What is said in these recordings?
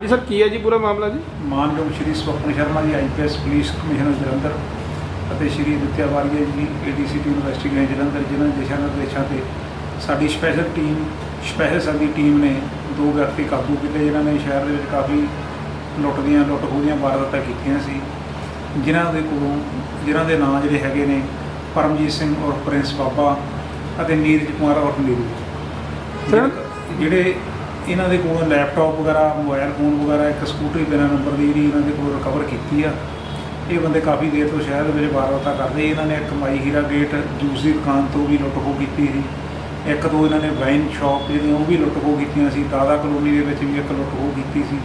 ਜੀ ਸਰ ਕੀ ਹੈ ਜੀ ਪੂਰਾ ਮਾਮਲਾ ਜੀ? ਮਾਨਯੋਗ ਸ਼੍ਰੀ Swapan Sharma ji IPS police commissioner Jalandhar ਅਤੇ ਸ਼੍ਰੀ ਦਿੱਤਿਆ ਵਾਰੀਆ ਜੀ ਏਡੀਸੀਟੀ ਯੂਨੀਵਰਸਿਟੀ ਗਏ ਜਲੰਧਰ ਜਿਨ੍ਹਾਂ ਦੇ ਦਿਸ਼ਾ ਨਿਰਦੇਸ਼ਾਂ ਤੇ ਸਾਡੀ ਸਪੈਸ਼ਲ ਟੀਮ ਸਪੈਸ਼ਲ ਸਾਡੀ ਟੀਮ ਨੇ ਦੋ ਵਿਅਕਤੀ ਕਾਬੂ ਕੀਤੇ ਜਿਨ੍ਹਾਂ ਨੇ ਸ਼ਹਿਰ ਦੇ ਵਿੱਚ ਕਾਫੀ ਲੁੱਟ ਦੀਆਂ ਲੁੱਟ ਖੋਹ ਦੀਆਂ ਵਾਰਦਾਤਾਂ ਕੀਤੀਆਂ ਸੀ। ਜਿਨ੍ਹਾਂ ਦੇ ਕੋਲੋਂ ਜਿਨ੍ਹਾਂ ਦੇ ਨਾਂ ਜਿਹੜੇ ਹੈਗੇ ਨੇ ਪਰਮਜੀਤ ਸਿੰਘ ਔਰ ਪ੍ਰਿੰਸ ਬਾਬਾ ਅਤੇ ਨੀਰਜ ਕੁਮਾਰ ਔਰ ਨੀਰੂ। ਸਰ- ਜਿਹੜੇ ਇਹਨਾਂ ਦੇ ਕੋਲੋਂ ਲੈਪਟਾਪ ਵਗੈਰਾ ਮੋਬਾਈਲ ਫੋਨ ਵਗੈਰਾ ਇੱਕ ਸਕੂਟਰੀ ਬਿਨਾਂ ਨੰਬਰ ਦੀ ਜਿਹੜੀ ਇਹਨਾਂ ਦੇ ਕੋਲ ਰਿਕਵਰ ਕੀਤੀ ਆ। ਇਹ ਬੰਦੇ ਕਾਫੀ ਦੇਰ ਤੋਂ ਸ਼ਹਿਰ ਦੇ ਵਿੱਚ ਵਾਰਦਾਤਾਂ ਕਰਦੇ। ਇਹਨਾਂ ਨੇ ਇੱਕ ਮਾਈ ਹੀਰਾ ਗੇਟ ਜੂਸ ਦੀ ਦੁਕਾਨ ਤੋਂ ਵੀ ਲੁੱਟ ਖੋਹ ਕੀਤੀ ਸੀ। ਇੱਕ ਦੋ ਇਹਨਾਂ ਨੇ ਵਾਈਨ ਸ਼ਾਪ ਜਿਹੜੀਆਂ ਉਹ ਵੀ ਲੁੱਟ ਖੋਹ ਕੀਤੀਆਂ ਸੀ। ਦਾਦਾ ਕਲੋਨੀ ਦੇ ਵਿੱਚ ਵੀ ਇੱਕ ਲੁੱਟ ਖੋਹ ਕੀਤੀ ਸੀ।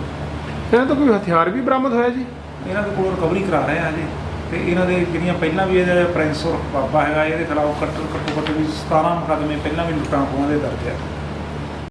ਇਹਨਾਂ ਤੋਂ ਕੋਈ ਹਥਿਆਰ ਵੀ ਬਰਾਮਦ ਹੋਇਆ ਜੀ? ਇਹਨਾਂ ਦੇ ਕੋਲ ਰਿਕਵਰੀ ਕਰਾ ਰਹੇ ਆ ਜੀ ਤੇ ਇਹਨਾਂ ਦੇ ਜਿਹੜੀਆਂ ਪਹਿਲਾਂ ਵੀ ਇਹਦੇ ਪ੍ਰਿੰਸ ਔਰ ਬਾਬਾ ਹੈਗਾ ਇਹਦੇ ਖਿਲਾਫ ਘੱਟੋ ਘੱਟ ਵੀ 17 ਮੁਕੱਦਮੇ ਪਹਿਲਾਂ ਵੀ ਲੁੱਟਾਂ ਖੋਹਾਂ ਦੇ ਦਰਜ ਆ।